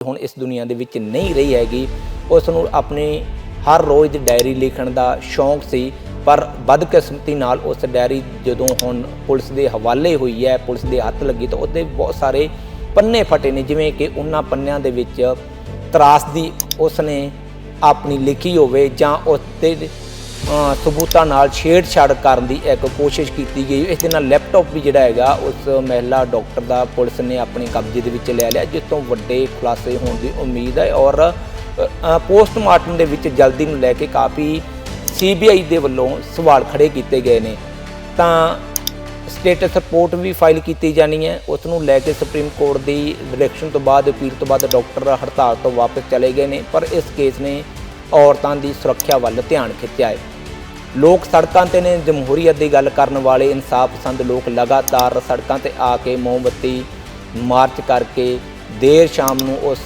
ਹੁਣ ਇਸ ਦੁਨੀਆ ਦੇ ਵਿੱਚ ਨਹੀਂ ਰਹੀ ਹੈਗੀ। ਉਸ ਨੂੰ ਆਪਣੀ ਹਰ ਰੋਜ਼ ਦੀ ਡਾਇਰੀ ਲਿਖਣ ਦਾ ਸ਼ੌਂਕ ਸੀ, ਪਰ ਬਦਕਿਸਮਤੀ ਨਾਲ ਉਸ ਡਾਇਰੀ ਜਦੋਂ ਹੁਣ ਪੁਲਿਸ ਦੇ ਹਵਾਲੇ ਹੋਈ ਹੈ, ਪੁਲਿਸ ਦੇ ਹੱਥ ਲੱਗੀ ਤਾਂ ਉਹਦੇ ਬਹੁਤ ਸਾਰੇ ਪੰਨੇ ਫਟੇ ਨੇ, ਜਿਵੇਂ ਕਿ ਉਹਨਾਂ ਪੰਨਿਆਂ ਦੇ ਵਿੱਚ ਤਰਾਸਦੀ ਉਸ ਨੇ ਆਪਣੀ ਲਿਖੀ ਹੋਵੇ ਜਾਂ ਉਸ ਤੇ ਸਬੂਤਾਂ ਨਾਲ ਛੇੜਛਾੜ ਕਰਨ ਦੀ ਇੱਕ ਕੋਸ਼ਿਸ਼ ਕੀਤੀ ਗਈ। ਇਸ ਦੇ ਨਾਲ ਲੈਪਟਾਪ ਵੀ ਜਿਹੜਾ ਹੈਗਾ, ਉਸ ਮਹਿਲਾ ਡਾਕਟਰ ਦਾ ਪੁਲਿਸ ਨੇ ਆਪਣੇ ਕਬਜ਼ੇ ਦੇ ਵਿੱਚ ਲੈ ਲਿਆ, ਜਿਸ ਤੋਂ ਵੱਡੇ ਖੁਲਾਸੇ ਹੋਣ ਦੀ ਉਮੀਦ ਹੈ ਔਰ ਪੋਸਟਮਾਰਟਮ ਦੇ ਵਿੱਚ ਜਲਦੀ ਨੂੰ ਲੈ ਕੇ ਕਾਫੀ ਸੀਬੀਆਈ ਦੇ ਵੱਲੋਂ ਸਵਾਲ ਖੜੇ ਕੀਤੇ ਗਏ ਨੇ। ਤਾਂ ਸਟੇਟਸ ਰਿਪੋਰਟ ਵੀ ਫਾਈਲ ਕੀਤੀ ਜਾਣੀ ਹੈ। ਉਸ ਨੂੰ ਲੈ ਕੇ ਸੁਪਰੀਮ ਕੋਰਟ ਦੀ ਡਾਇਰੈਕਸ਼ਨ ਤੋਂ ਬਾਅਦ, ਅਪੀਲ ਤੋਂ ਬਾਅਦ ਡਾਕਟਰ ਹੜਤਾਲ ਤੋਂ ਵਾਪਸ ਚਲੇ ਗਏ ਨੇ, ਪਰ ਇਸ ਕੇਸ ਨੇ ਔਰਤਾਂ ਦੀ ਸੁਰੱਖਿਆ ਵੱਲ ਧਿਆਨ ਖਿੱਚਿਆ ਹੈ। ਲੋਕ ਸੜਕਾਂ ਤੇ ਨੇ ਜਮਹੂਰੀਅਤ ਦੀ ਗੱਲ ਕਰਨ ਵਾਲੇ ਇਨਸਾਫ ਪਸੰਦ ਲੋਕ ਲਗਾਤਾਰ ਸੜਕਾਂ ਤੇ ਆ ਕੇ ਮੋਮਬੱਤੀ ਮਾਰਚ ਕਰਕੇ ਦੇਰ ਸ਼ਾਮ ਨੂੰ ਉਸ,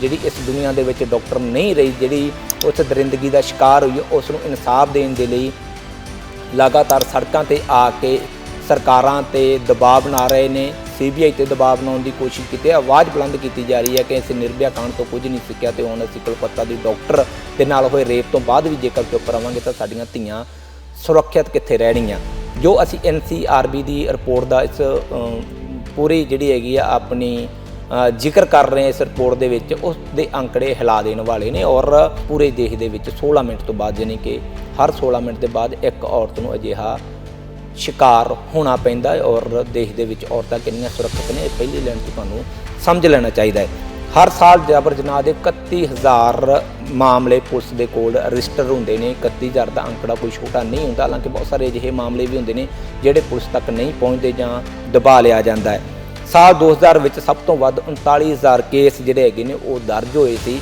ਜਿਹੜੀ ਇਸ ਦੁਨੀਆ ਦੇ ਵਿੱਚ ਡਾਕਟਰ ਨਹੀਂ ਰਹੀ, ਜਿਹੜੀ ਉਸ ਦਰਿੰਦਗੀ ਦਾ ਸ਼ਿਕਾਰ ਹੋਈ, ਉਸ ਨੂੰ ਇਨਸਾਫ ਦੇਣ ਦੇ ਲਈ ਲਗਾਤਾਰ ਸੜਕਾਂ ਤੇ ਆ ਕੇ ਸਰਕਾਰਾਂ ਤੇ ਦਬਾਅ ਬਣਾ ਰਹੇ ਨੇ। ਸੀਬੀਆਈ ਤੇ ਦਬਾਅ ਬਣਾਉਣ ਦੀ ਕੋਸ਼ਿਸ਼ ਕੀਤੀ ਹੈ। ਆਵਾਜ਼ ਬੁਲੰਦ ਕੀਤੀ ਜਾ ਰਹੀ ਹੈ ਕਿ ਅਸੀਂ ਨਿਰਭਿਆ ਕਾਂਡ ਤੋਂ ਕੁਝ ਨਹੀਂ ਸਿੱਖਿਆ ਤੇ ਹੁਣ ਅਸੀਂ ਕਲਕੱਤਾ ਦੀ ਡਾਕਟਰ ਦੇ ਨਾਲ ਹੋਏ ਰੇਪ ਤੋਂ ਬਾਅਦ ਵੀ ਜੇਕਰ ਚੁੱਪ ਰਵਾਂਗੇ ਤਾਂ ਸਾਡੀਆਂ ਧੀਆਂ ਸੁਰੱਖਿਅਤ ਕਿੱਥੇ ਰਹਿਣਗੀਆਂ? ਜੋ ਅਸੀਂ ਐਨਸੀਆਰਬੀ ਦੀ ਰਿਪੋਰਟ ਦਾ ਇਸ ਪੂਰੀ ਜਿਹੜੀ ਹੈਗੀ ਆ ਆਪਣੀ ਜ਼ਿਕਰ ਕਰ ਰਹੇ ਹਾਂ ਇਸ ਰਿਪੋਰਟ ਦੇ ਵਿੱਚ, ਉਸ ਦੇ ਅੰਕੜੇ ਹਿਲਾ ਦੇਣ ਵਾਲੇ ਨੇ ਔਰ ਪੂਰੇ ਦੇਸ਼ ਦੇ ਵਿੱਚ 16 ਮਿੰਟ ਤੋਂ ਬਾਅਦ ਯਾਨੀ ਕਿ ਹਰ 16 ਮਿੰਟ ਦੇ ਬਾਅਦ ਇੱਕ ਔਰਤ ਨੂੰ ਅਜਿਹਾ ਸ਼ਿਕਾਰ ਹੋਣਾ ਪੈਂਦਾ ਹੈ ਔਰ ਦੇਸ਼ ਦੇ ਵਿੱਚ ਔਰਤਾਂ ਕਿੰਨੀਆਂ ਸੁਰੱਖਿਅਤ ਨੇ, ਇਹ ਪਹਿਲੀ ਲੈਣ ਤੋਂ ਤੁਹਾਨੂੰ ਸਮਝ ਲੈਣਾ ਚਾਹੀਦਾ ਹੈ। ਹਰ ਸਾਲ ਜਬਰ ਜਨਾਹ ਦੇ 31000 ਮਾਮਲੇ ਪੁਲਿਸ ਦੇ ਕੋਲ ਰਜਿਸਟਰ ਹੁੰਦੇ ਨੇ। 31000 ਦਾ ਅੰਕੜਾ ਕੋਈ ਛੋਟਾ ਨਹੀਂ ਹੁੰਦਾ, ਹਾਲਾਂਕਿ ਬਹੁਤ ਸਾਰੇ ਅਜਿਹੇ ਮਾਮਲੇ ਵੀ ਹੁੰਦੇ ਨੇ ਜਿਹੜੇ ਪੁਲਿਸ ਤੱਕ ਨਹੀਂ ਪਹੁੰਚਦੇ ਜਾਂ ਦਬਾ ਲਿਆ ਜਾਂਦਾ ਹੈ। ਸਾਲ 2000 ਵਿੱਚ ਸਭ ਤੋਂ ਵੱਧ 39000 ਕੇਸ ਜਿਹੜੇ ਹੈਗੇ ਨੇ, ਉਹ ਦਰਜ ਹੋਏ ਸੀ।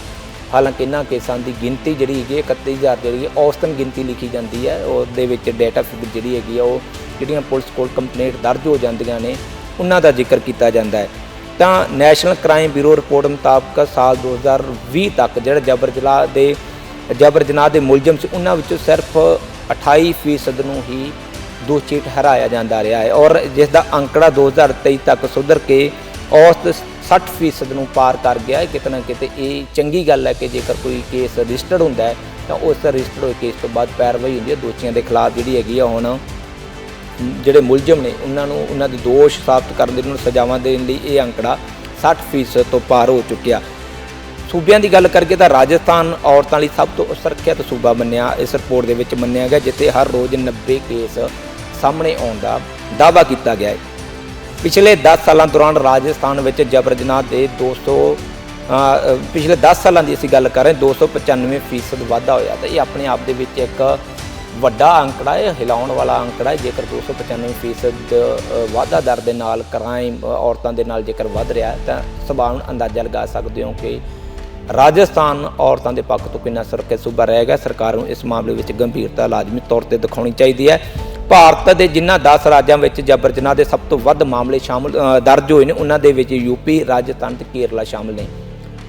ਹਾਲਾਂਕਿ ਇਹਨਾਂ ਕੇਸਾਂ ਦੀ ਗਿਣਤੀ ਜਿਹੜੀ ਹੈਗੀ ਹੈ 31000 ਜਿਹੜੀ ਔਸਤਨ ਗਿਣਤੀ ਲਿਖੀ ਜਾਂਦੀ ਹੈ। ਉਹਦੇ ਵਿੱਚ ਡਾਟਾ ਫਿਗਰ ਜਿਹੜੀ ਹੈਗੀ ਆ ਉਹ ਜਿਹੜੀਆਂ ਪੁਲਿਸ ਕੋਲ ਕੰਪਲੇਂਟ ਦਰਜ ਹੋ ਜਾਂਦੀਆਂ ਨੇ, ਉਹਨਾਂ ਦਾ ਜ਼ਿਕਰ ਕੀਤਾ ਜਾਂਦਾ ਹੈ। ਤਾਂ ਨੈਸ਼ਨਲ ਕ੍ਰਾਈਮ ਬਿਊਰੋ ਰਿਪੋਰਟ ਮੁਤਾਬਕ ਸਾਲ 2020 ਤੱਕ ਜਿਹੜਾ ਜਬਰ ਜਨਾਹ ਦੇ, ਜਬਰ ਜਨਾਹ ਦੇ ਮੁਲਜ਼ਮ ਸੀ, ਉਹਨਾਂ ਵਿੱਚੋਂ ਸਿਰਫ 28% ਨੂੰ ਹੀ ਦੋਸ਼ੀ ਠਹਿਰਾਇਆ ਜਾਂਦਾ ਰਿਹਾ ਹੈ ਔਰ ਜਿਸ ਦਾ ਅੰਕੜਾ 2023 ਤੱਕ ਸੁਧਰ ਕੇ ਔਸਤ 60% ਨੂੰ ਪਾਰ ਕਰ ਗਿਆ ਹੈ। ਕਿਤੇ ਨਾ ਕਿਤੇ ਇਹ ਚੰਗੀ ਗੱਲ ਹੈ ਕਿ ਜੇਕਰ ਕੋਈ ਕੇਸ ਰਜਿਸਟਰਡ ਹੁੰਦਾ ਹੈ, ਤਾਂ ਉਸ ਰਜਿਸਟਰਡ ਹੋਏ ਕੇਸ ਤੋਂ ਬਾਅਦ ਪੈਰਵਾਈ ਹੁੰਦੀ ਹੈ। ਦੋਸ਼ੀਆਂ ਦੇ ਖਿਲਾਫ ਜਿਹੜੀ ਹੈਗੀ ਆ ਹੁਣ ਜਿਹੜੇ ਮੁਲਜ਼ਮ ਨੇ ਉਹਨਾਂ ਨੂੰ ਉਹਨਾਂ ਦੇ ਦੋਸ਼ ਸਾਬਤ ਕਰਨ ਦੇ ਉਹਨਾਂ ਨੂੰ ਸਜ਼ਾਵਾਂ ਦੇਣ ਲਈ ਇਹ ਅੰਕੜਾ 60% ਤੋਂ ਪਾਰ ਹੋ ਚੁੱਕਿਆ। ਸੂਬਿਆਂ ਦੀ ਗੱਲ ਕਰਕੇ ਤਾਂ ਰਾਜਸਥਾਨ ਔਰਤਾਂ ਲਈ ਸਭ ਤੋਂ ਸੁਰੱਖਿਅਤ ਸੂਬਾ ਮੰਨਿਆ ਇਸ ਰਿਪੋਰਟ ਦੇ ਵਿੱਚ ਮੰਨਿਆ ਗਿਆ ਜਿੱਥੇ ਹਰ ਰੋਜ਼ 90 ਕੇਸ ਸਾਹਮਣੇ ਆਉਣ ਦਾ ਦਾਅਵਾ ਕੀਤਾ ਗਿਆ ਹੈ। ਪਿਛਲੇ 10 ਸਾਲਾਂ ਦੌਰਾਨ ਰਾਜਸਥਾਨ ਵਿੱਚ ਜਬਰ ਜਨਾਹ ਦੇ 200 ਅ, ਪਿਛਲੇ 10 ਸਾਲਾਂ ਦੀ ਅਸੀਂ ਗੱਲ ਕਰ ਰਹੇ ਹਾਂ 295% ਫੀਸਦ ਵਾਧਾ ਹੋਇਆ ਤਾਂ ਇਹ ਆਪਣੇ ਆਪ ਦੇ ਵਿੱਚ ਇੱਕ ਵੱਡਾ ਅੰਕੜਾ ਹੈ, ਹਿਲਾਉਣ ਵਾਲਾ ਅੰਕੜਾ ਹੈ। ਜੇਕਰ 295% ਫੀਸਦ ਵਾਧਾ ਦਰ ਦੇ ਨਾਲ ਕ੍ਰਾਈਮ ਔਰਤਾਂ ਦੇ ਨਾਲ ਜੇਕਰ ਵੱਧ ਰਿਹਾ ਤਾਂ ਸਭਾਵਨ ਅੰਦਾਜ਼ਾ ਲਗਾ ਸਕਦੇ ਹੋ ਕਿ ਰਾਜਸਥਾਨ ਔਰਤਾਂ ਦੇ ਪੱਖ ਤੋਂ ਕਿੰਨਾ ਸੁਰੱਖਿਅਤ ਸੂਬਾ ਰਹੇਗਾ ਸਰਕਾਰ ਨੂੰ ਇਸ ਮਾਮਲੇ ਵਿੱਚ ਗੰਭੀਰਤਾ ਲਾਜ਼ਮੀ ਤੌਰ ਤੇ ਦਿਖਾਉਣੀ ਚਾਹੀਦੀ ਹੈ। ਭਾਰਤ ਦੇ ਜਿਨ੍ਹਾਂ 10 ਰਾਜਾਂ ਵਿੱਚ ਜਬਰ ਜਨਾਹ ਦੇ ਸਭ ਤੋਂ ਵੱਧ ਮਾਮਲੇ ਸ਼ਾਮਲ ਦਰਜ ਹੋਏ ਨੇ, ਉਹਨਾਂ ਦੇ ਵਿੱਚ ਯੂਪੀ ਰਾਜਸਥਾਨ ਤੇ ਕੇਰਲਾ ਸ਼ਾਮਲ ਨੇ।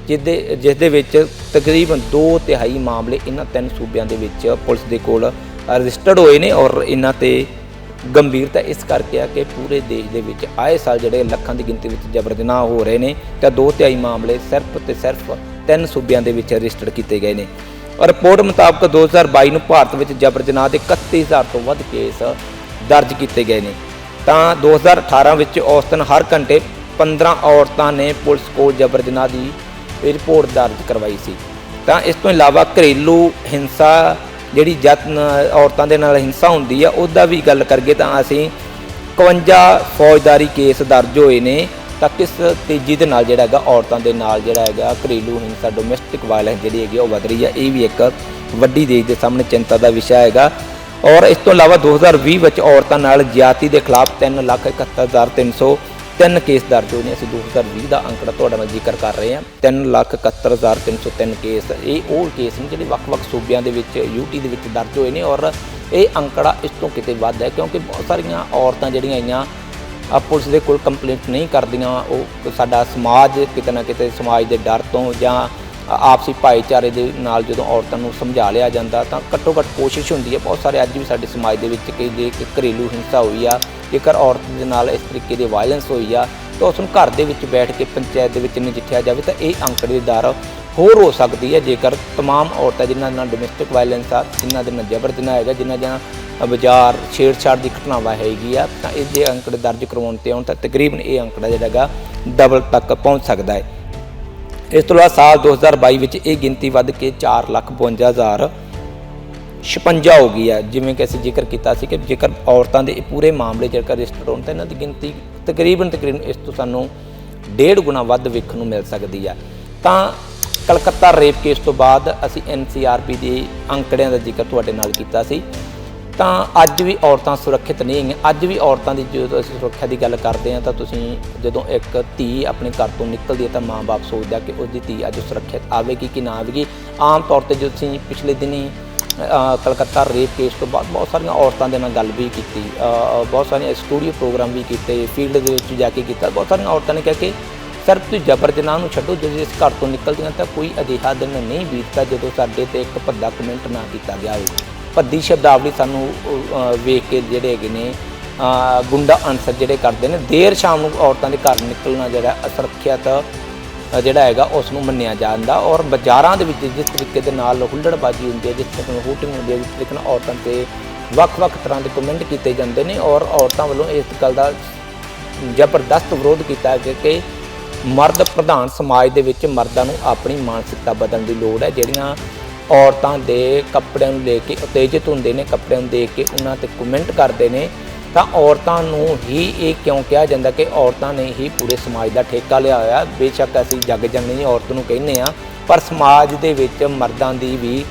ਜਿਹਦੇ ਜਿਸ ਦੇ ਵਿੱਚ ਤਕਰੀਬਨ 2 ਤਿਹਾਈ ਮਾਮਲੇ ਇਹਨਾਂ ਤਿੰਨ ਸੂਬਿਆਂ ਦੇ ਵਿੱਚ ਪੁਲਿਸ ਦੇ ਕੋਲ ਰਜਿਸਟਰਡ ਹੋਏ ਨੇ ਔਰ ਇਹਨਾਂ ਤੇ ਗੰਭੀਰਤਾ ਇਸ ਕਰਕੇ ਆ ਕਿ ਪੂਰੇ ਦੇਸ਼ ਦੇ ਵਿੱਚ ਆਏ ਸਾਲ ਜਿਹੜੇ ਲੱਖਾਂ ਦੀ ਗਿਣਤੀ ਵਿੱਚ ਜਬਰ ਜਨਾਹ ਹੋ ਰਹੇ ਨੇ ਤਾਂ ਦੋ ਤਿਹਾਈ ਮਾਮਲੇ ਸਿਰਫ ਤੇ ਸਿਰਫ ਤਿੰਨ ਸੂਬਿਆਂ ਦੇ ਵਿੱਚ ਰਜਿਸਟਰਡ ਕੀਤੇ ਗਏ ਨੇ। ਔਰ ਰਿਪੋਰਟ ਮੁਤਾਬਕ 2022 ਨੂੰ ਭਾਰਤ ਵਿੱਚ ਜਬਰ ਜਨਾਹ ਦੇ 31000 ਤੋਂ ਵੱਧ ਕੇਸ ਦਰਜ ਕੀਤੇ ਗਏ ਨੇ। ਤਾਂ 2018 ਵਿੱਚ ਔਸਤਨ ਹਰ ਘੰਟੇ 15 ਔਰਤਾਂ ਨੇ ਪੁਲਿਸ ਕੋਲ ਜਬਰ ਜਨਾਹ ਦੀ ਰਿਪੋਰਟ ਦਰਜ ਕਰਵਾਈ ਸੀ। ਤਾਂ ਇਸ ਤੋਂ ਇਲਾਵਾ ਘਰੇਲੂ ਹਿੰਸਾ ਜਿਹੜੀ ਜਤ ਔਰਤਾਂ ਦੇ ਨਾਲ ਹਿੰਸਾ ਹੁੰਦੀ ਆ ਉਹਦਾ ਵੀ ਗੱਲ ਕਰਗੇ ਤਾਂ ਅਸੀਂ 51 ਫੌਜਦਾਰੀ ਕੇਸ ਦਰਜ ਹੋਏ ਨੇ ਤਾਂ ਕਿਸ ਤੇਜ਼ੀ ਦੇ ਨਾਲ ਜਿਹੜਾ ਹੈਗਾ ਔਰਤਾਂ ਦੇ ਨਾਲ ਜਿਹੜਾ ਹੈਗਾ ਘਰੇਲੂ ਹਿੰਸਾ ਡੋਮੈਸਟਿਕ ਵਾਇਲੈਂਸ ਜਿਹੜੀ ਹੈਗੀ ਆ, ਉਹ ਵਧ ਰਹੀ ਹੈ ਇਹ ਵੀ ਇੱਕ ਵੱਡੀ ਦੇਸ਼ ਦੇ ਸਾਹਮਣੇ ਚਿੰਤਾ ਦਾ ਵਿਸ਼ਾ ਹੈਗਾ। ਔਰ ਇਸ ਤੋਂ ਇਲਾਵਾ 2020 ਵਿੱਚ ਔਰਤਾਂ ਨਾਲ ਜ਼ਿਆਦਤੀ ਦੇ ਖਿਲਾਫ ਤਿੰਨ ਕੇਸ ਦਰਜ ਹੋਏ ਨੇ। ਅਸੀਂ 2020 ਦਾ ਅੰਕੜਾ ਤੁਹਾਡੇ ਨਾਲ ਜ਼ਿਕਰ ਕਰ ਰਹੇ ਹਾਂ। 371303 ਕੇਸ। ਇਹ ਉਹ ਕੇਸ ਨੇ ਜਿਹੜੇ ਵੱਖ-ਵੱਖ ਸੂਬਿਆਂ ਦੇ ਵਿੱਚ ਯੂਟੀ ਦੇ ਵਿੱਚ ਦਰਜ ਹੋਏ ਨੇ ਔਰ ਇਹ ਅੰਕੜਾ ਇਸ ਤੋਂ ਕਿਤੇ ਵੱਧ ਹੈ ਕਿਉਂਕਿ ਬਹੁਤ ਸਾਰੀਆਂ ਔਰਤਾਂ ਜਿਹੜੀਆਂ ਆਈਆਂ ਆ ਪੁਲਿਸ ਦੇ ਕੋਲ ਕੰਪਲੇਂਟ ਨਹੀਂ ਕਰਦੀਆਂ। ਉਹ ਸਾਡਾ ਸਮਾਜ ਕਿਤੇ ਨਾ ਕਿਤੇ ਸਮਾਜ ਦੇ ਡਰ ਤੋਂ ਜਾਂ ਆਪਸੀ ਭਾਈਚਾਰੇ ਦੇ ਨਾਲ ਜਦੋਂ ਔਰਤਾਂ ਨੂੰ ਸਮਝਾ ਲਿਆ ਜਾਂਦਾ ਤਾਂ ਘੱਟੋ ਘੱਟ ਕੋਸ਼ਿਸ਼ ਹੁੰਦੀ ਹੈ ਬਹੁਤ ਸਾਰੇ ਅੱਜ ਵੀ ਸਾਡੇ ਸਮਾਜ ਦੇ ਵਿੱਚ ਕਿ ਜੇ ਕਿ ਘਰੇਲੂ ਹਿੰਸਾ ਹੋਈ ਆ ਜੇਕਰ ਔਰਤ ਦੇ ਨਾਲ ਇਸ ਤਰੀਕੇ ਦੀ ਵਾਇਲੈਂਸ ਹੋਈ ਆ ਤਾਂ ਉਸ ਨੂੰ ਘਰ ਦੇ ਵਿੱਚ ਬੈਠ ਕੇ ਪੰਚਾਇਤ ਦੇ ਵਿੱਚ ਨਜਿੱਠਿਆ ਜਾਵੇ ਤਾਂ ਇਹ ਅੰਕੜੇ ਦੀ ਦਰ ਹੋਰ ਹੋ ਸਕਦੀ ਹੈ ਜੇਕਰ तमाम ਔਰਤਾਂ ਜਿਨ੍ਹਾਂ ਨਾਲ ਡੋਮੈਸਟਿਕ ਵਾਇਲੈਂਸ ਆ ਜਿਨ੍ਹਾਂ ਦੇ ਨਾਲ ਜਬਰ ਜਨਾਹ ਹੈਗਾ ਜਿਨ੍ਹਾਂ ਜਾਂ ਬਾਜ਼ਾਰ ਛੇੜਛਾੜ ਦੀ ਘਟਨਾਵਾਂ ਹੈਗੀ ਆ ਤਾਂ ਇਹ ਜੇ ਅੰਕੜੇ ਦਰਜ ਕਰਵਾਉਣ ਤੇ ਆਉਣ ਤਾਂ ਤਕਰੀਬਨ ਇਹ ਅੰਕੜਾ ਜਿਹੜਾ ਹੈਗਾ ਡਬਲ ਤੱਕ ਪਹੁੰਚ ਸਕਦਾ ਹੈ ਇਸ ਤੋਂ ਇਲਾਵਾ ਸਾਲ 2022 ਵਿੱਚ ਇਹ ਗਿਣਤੀ ਵੱਧ ਕੇ 452000 56 ਹੋ ਗਈ ਹੈ। ਜਿਵੇਂ ਕਿ ਅਸੀਂ ਜ਼ਿਕਰ ਕੀਤਾ ਸੀ ਕਿ ਜੇਕਰ ਔਰਤਾਂ ਦੇ ਇਹ ਪੂਰੇ ਮਾਮਲੇ ਜੇਕਰ ਰਜਿਸਟਰ ਹੋਣ ਤਾਂ ਇਹਨਾਂ ਦੀ ਗਿਣਤੀ ਤਕਰੀਬਨ ਤਕਰੀਬਨ ਇਸ ਤੋਂ ਸਾਨੂੰ ਡੇਢ ਗੁਣਾ ਵੱਧ ਵੇਖਣ ਨੂੰ ਮਿਲ ਸਕਦੀ ਹੈ। ਤਾਂ ਕਲਕੱਤਾ ਰੇਪ ਕੇਸ ਤੋਂ ਬਾਅਦ ਅਸੀਂ ਐਨਸੀਆਰਪੀ ਦੇ ਅੰਕੜਿਆਂ ਦਾ ਜ਼ਿਕਰ ਤੁਹਾਡੇ ਨਾਲ ਕੀਤਾ ਸੀ। ਤਾਂ ਅੱਜ ਵੀ ਔਰਤਾਂ ਸੁਰੱਖਿਅਤ ਨਹੀਂ ਹੈਗੀਆਂ। ਅੱਜ ਵੀ ਔਰਤਾਂ ਦੀ ਜਦੋਂ ਅਸੀਂ ਸੁਰੱਖਿਆ ਦੀ ਗੱਲ ਕਰਦੇ ਹਾਂ ਤਾਂ ਤੁਸੀਂ ਜਦੋਂ ਇੱਕ ਧੀ ਆਪਣੇ ਘਰ ਤੋਂ ਨਿਕਲਦੀ ਹੈ ਤਾਂ ਮਾਂ-ਬਾਪ ਸੋਚਦਾ ਕਿ ਉਹਦੀ ਧੀ ਅੱਜ ਸੁਰੱਖਿਅਤ ਆਵੇਗੀ ਕਿ ਨਾ ਆਵੇਗੀ। ਆਮ ਤੌਰ ਤੇ ਜਦੋਂ ਤੁਸੀਂ ਪਿਛਲੇ ਦਿਨੀ ਕਲਕੱਤਾ ਰੇਪ ਕੇਸ ਤੋਂ ਬਾਅਦ ਬਹੁਤ ਸਾਰੀਆਂ ਔਰਤਾਂ ਦੇ ਨਾਲ ਗੱਲ ਵੀ ਕੀਤੀ। ਬਹੁਤ ਸਾਰੀਆਂ ਸਟੂਡੀਓ ਪ੍ਰੋਗਰਾਮ ਵੀ ਕੀਤੇ ਫੀਲਡ ਦੇ ਵਿੱਚ ਜਾ ਕੇ ਕੀਤਾ। ਬਹੁਤ ਸਾਰੀਆਂ ਔਰਤਾਂ ਨੇ ਕਿਹਾ ਕਿ, ਸਰ, ਤੁਸੀਂ ਜਬਰ ਜਨਾਹ ਨੂੰ ਛੱਡੋ, ਜਦੋਂ ਇਸ ਘਰ ਤੋਂ ਨਿਕਲਦੀਆਂ ਤਾਂ ਕੋਈ ਅਜਿਹਾ ਦਿਨ ਨਹੀਂ ਬੀਤਦਾ ਜਦੋਂ ਸਾਡੇ ਤੇ ਇੱਕ ਭੱਦਾ ਕਮੈਂਟ ਨਾ ਕੀਤਾ ਗਿਆ ਹੋਵੇ। ਭੱਦੀ ਸ਼ਬਦਾਵਲੀ ਸਾਨੂੰ ਵੇਖ ਕੇ ਜਿਹੜੇ ਹੈਗੇ ਨੇ ਗੁੰਡਾ ਅਨਸਰ ਜਿਹੜੇ ਕਰਦੇ ਨੇ, ਦੇਰ ਸ਼ਾਮ ਨੂੰ ਔਰਤਾਂ ਦੇ ਘਰ ਨਿਕਲਣਾ ਜਿਹੜਾ ਅਸੁਰੱਖਿਅਤ ਜਿਹੜਾ ਹੈਗਾ ਉਸ ਨੂੰ ਮੰਨਿਆ ਜਾਂਦਾ। ਔਰ ਬਾਜ਼ਾਰਾਂ ਦੇ ਵਿੱਚ ਜਿਸ ਤਰੀਕੇ ਦੇ ਨਾਲ ਹੁੱਲੜਬਾਜ਼ੀ ਹੁੰਦੀ ਹੈ, ਜਿਸ ਤਰੀਕੇ ਨਾਲ ਹੂਟਿੰਗ ਹੁੰਦੀ ਹੈ, ਜਿਸ ਤਰੀਕੇ ਨਾਲ ਔਰਤਾਂ ਤੇ ਵੱਖ-ਵੱਖ ਤਰ੍ਹਾਂ ਦੇ ਕਮੈਂਟ ਕੀਤੇ ਜਾਂਦੇ ਨੇ, ਔਰ ਔਰਤਾਂ ਵੱਲੋਂ ਇਸ ਗੱਲ ਦਾ ਜ਼ਬਰਦਸਤ ਵਿਰੋਧ ਕੀਤਾ ਗਿਆ ਕਿ ਮਰਦ ਪ੍ਰਧਾਨ ਸਮਾਜ ਦੇ ਵਿੱਚ ਮਰਦਾਂ ਨੂੰ ਆਪਣੀ ਮਾਨਸਿਕਤਾ ਬਦਲਣ ਦੀ ਲੋੜ ਹੈ, ਜਿਹੜੀਆਂ ਔਰਤਾਂ ਦੇ ਕੱਪੜਿਆਂ ਨੂੰ ਲੈ ਕੇ ਉਤੇਜਿਤ ਹੁੰਦੇ ਨੇ, ਕੱਪੜਿਆਂ ਨੂੰ ਦੇਖ ਕੇ ਉਹਨਾਂ ਤੇ ਕਮੈਂਟ ਕਰਦੇ ਨੇ। ਤਾਂ ਔਰਤਾਂ ਨੂੰ ਹੀ ਇਹ ਕਿਉਂ ਕਿਹਾ ਜਾਂਦਾ ਕਿ ਔਰਤਾਂ ਨੇ ਹੀ ਪੂਰੇ ਸਮਾਜ ਦਾ ਠੇਕਾ ਲਿਆ ਹੋਇਆ? ਬੇਸ਼ੱਕ ਅਸੀਂ ਜੱਗ ਜਨਨੀ ਔਰਤ ਨੂੰ ਕਹਿੰਦੇ ਆ ਪਰ ਸਮਾਜ ਦੇ ਵਿੱਚ ਮਰਦਾਂ ਦੀ ਵੀ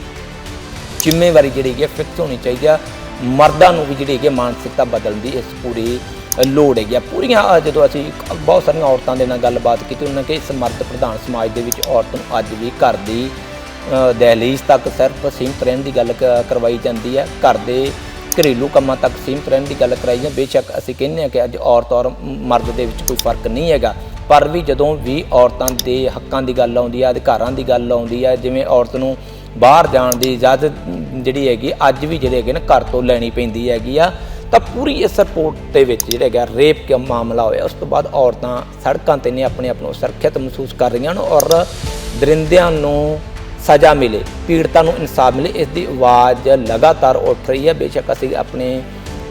ਜ਼ਿੰਮੇਵਾਰੀ ਜਿਹੜੀ ਹੈਗੀ ਫਿਕਸ ਹੋਣੀ ਚਾਹੀਦੀ ਆ। ਮਰਦਾਂ ਨੂੰ ਵੀ ਜਿਹੜੀ ਹੈਗੀ ਆ ਮਾਨਸਿਕਤਾ ਬਦਲਣ ਦੀ ਇਸ ਪੂਰੀ ਲੋੜ ਹੈਗੀ ਆ। ਪੂਰੀਆਂ ਜਦੋਂ ਅਸੀਂ ਬਹੁਤ ਸਾਰੀਆਂ ਔਰਤਾਂ ਦੇ ਨਾਲ ਗੱਲਬਾਤ ਕੀਤੀ, ਉਹਨਾਂ ਕਿ ਇਸ ਮਰਦ ਪ੍ਰਧਾਨ ਸਮਾਜ ਦੇ ਵਿੱਚ ਔਰਤ ਨੂੰ ਅੱਜ ਵੀ ਘਰ ਦੀ ਦਹਿਲੀਜ਼ ਤੱਕ ਸਿਰਫ ਸੀਮਤ ਰਹਿਣ ਦੀ ਗੱਲ ਕ- ਕਰਵਾਈ ਜਾਂਦੀ ਹੈ। ਘਰ ਦੇ ਘਰੇਲੂ ਕੰਮਾਂ ਤੱਕ ਸੀਮਤ ਰਹਿਣ ਦੀ ਗੱਲ ਕਰਾਈ ਜਾਂ ਬੇਸ਼ੱਕ ਅਸੀਂ ਕਹਿੰਦੇ ਹਾਂ ਕਿ ਅੱਜ ਔਰਤ ਔਰ ਮਰਦ ਦੇ ਵਿੱਚ ਕੋਈ ਫ਼ਰਕ ਨਹੀਂ ਹੈਗਾ। ਪਰ ਵੀ ਜਦੋਂ ਵੀ ਔਰਤਾਂ ਦੇ ਹੱਕਾਂ ਦੀ ਗੱਲ ਆਉਂਦੀ ਹੈ, ਅਧਿਕਾਰਾਂ ਦੀ ਗੱਲ ਆਉਂਦੀ ਹੈ, ਜਿਵੇਂ ਔਰਤ ਨੂੰ ਬਾਹਰ ਜਾਣ ਦੀ ਇਜਾਜ਼ਤ ਜਿਹੜੀ ਹੈਗੀ, ਅੱਜ ਵੀ ਜਿਹੜੇ ਹੈਗੇ ਨਾ ਘਰ ਤੋਂ ਲੈਣੀ ਪੈਂਦੀ ਹੈਗੀ ਆ, ਤਾਂ ਪੂਰੀ ਇਸ ਰਿਪੋਰਟ ਦੇ ਵਿੱਚ ਜਿਹੜਾ ਹੈਗਾ ਰੇਪ ਦਾ ਮਾਮਲਾ ਹੋਇਆ। ਉਸ ਤੋਂ ਬਾਅਦ ਔਰਤਾਂ ਸੜਕਾਂ ਤੇ ਨੇ ਆਪਣੇ ਆਪ ਨੂੰ ਸੁਰੱਖਿਅਤ ਮਹਿਸੂਸ ਕਰ ਰਹੀਆਂ ਹਨ ਔਰ ਦਰਿੰਦਿਆਂ ਨੂੰ ਸਜ਼ਾ ਮਿਲੇ, ਪੀੜਤਾਂ ਨੂੰ ਇਨਸਾਫ ਮਿਲੇ, ਇਸ ਦੀ ਆਵਾਜ਼ ਲਗਾਤਾਰ ਉੱਠ ਰਹੀ ਹੈ। ਬੇਸ਼ੱਕ ਅਸੀਂ ਆਪਣੇ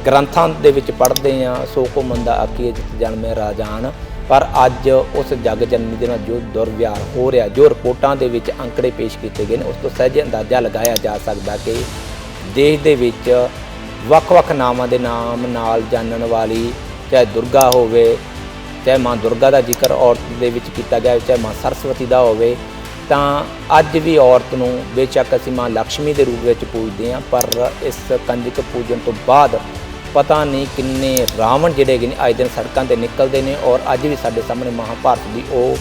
ਗ੍ਰੰਥਾਂ ਦੇ ਵਿੱਚ ਪੜ੍ਹਦੇ ਹਾਂ, ਸੋ ਕੋ ਮੰਦਾ ਆਖੀਏ ਜਿਤ ਜਨਮੇ ਰਾਜਾਨ। ਪਰ ਅੱਜ ਉਸ ਜਗ ਜਨਮੀ ਦੇ ਨਾਲ ਜੋ ਦੁਰਵਿਹਾਰ ਹੋ ਰਿਹਾ, ਜੋ ਰਿਪੋਰਟਾਂ ਦੇ ਵਿੱਚ ਅੰਕੜੇ ਪੇਸ਼ ਕੀਤੇ ਗਏ ਨੇ, ਉਸ ਤੋਂ ਸਹਿਜ ਅੰਦਾਜ਼ਾ ਲਗਾਇਆ ਜਾ ਸਕਦਾ ਕਿ ਦੇਸ਼ ਦੇ ਵਿੱਚ ਵੱਖ-ਵੱਖ ਨਾਵਾਂ ਦੇ ਨਾਮ ਨਾਲ ਜਾਣਨ ਵਾਲੀ, ਚਾਹੇ ਦੁਰਗਾ ਹੋਵੇ, ਚਾਹੇ ਮਾਂ ਦੁਰਗਾ ਦਾ ਜ਼ਿਕਰ ਔਰਤ ਦੇ ਵਿੱਚ ਕੀਤਾ ਗਿਆ ਚਾਹੇ ਮਾਂ ਸਰਸਵਤੀ ਦਾ ਹੋਵੇ ਤਾਂ ਅੱਜ ਵੀ ਔਰਤ ਨੂੰ ਬੇਸ਼ੱਕ ਅਸੀਂ ਮਾਂ ਲక్ష్ਮੀ ਦੇ ਰੂਪ ਵਿੱਚ ਪੂਜਦੇ ਹਾਂ, ਪਰ ਇਸ ਕੰਜਕ ਪੂਜਨ ਤੋਂ ਬਾਅਦ ਪਤਾ ਨਹੀਂ ਕਿੰਨੇ ਰਾਵਣ ਜਿਹੜੇ ਨੇ ਅੱਜ ਦਿਨ ਸੜਕਾਂ ਤੇ ਨਿਕਲਦੇ ਨੇ ਔਰ ਅੱਜ ਵੀ ਸਾਡੇ ਸਾਹਮਣੇ ਮਹਾਭਾਰਤ ਦੀ ਉਹ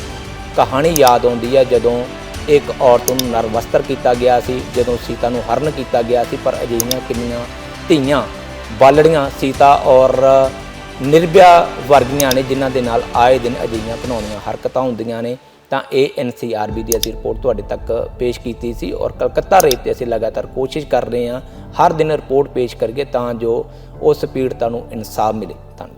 ਕਹਾਣੀ ਯਾਦ ਆਉਂਦੀ ਹੈ, ਜਦੋਂ ਇੱਕ ਔਰਤ ਨੂੰ ਨਰਵਸਤਰ ਕੀਤਾ ਗਿਆ ਸੀ, ਜਦੋਂ ਸੀਤਾ ਨੂੰ ਹਰਨ ਕੀਤਾ ਗਿਆ ਸੀ, ਪਰ ਅਜਿਹੀਆਂ ਕਿੰਨੀਆਂ ਧੀਆਂ ਬਾਲੜੀਆਂ ਸੀਤਾ ਔਰ ਨਿਰਭਿਆ ਵਰਗੀਆਂ ਨੇ ਜਿਨ੍ਹਾਂ ਦੇ ਨਾਲ ਆਏ ਦਿਨ ਅਜਿਹੀਆਂ ਘਿਨਾਉਣੀਆਂ ਹਰਕਤਾਂ ਹੁੰਦੀਆਂ ਨੇ। ਤਾਂ ਇਹ ਐਨਸੀਆਰਬੀ ਦੀ ਅਸੀਂ ਰਿਪੋਰਟ ਤੁਹਾਡੇ ਤੱਕ ਪੇਸ਼ ਕੀਤੀ ਸੀ ਔਰ ਕਲਕੱਤਾ ਰੇਪ ਤੇ ਅਸੀਂ ਲਗਾਤਾਰ ਕੋਸ਼ਿਸ਼ ਕਰ ਰਹੇ ਹਾਂ, ਹਰ ਦਿਨ ਰਿਪੋਰਟ ਪੇਸ਼ ਕਰਕੇ ਤਾਂ ਜੋ ਉਸ ਪੀੜਤਾਂ ਨੂੰ ਇਨਸਾਫ ਮਿਲੇ। ਧੰਨਵਾਦ।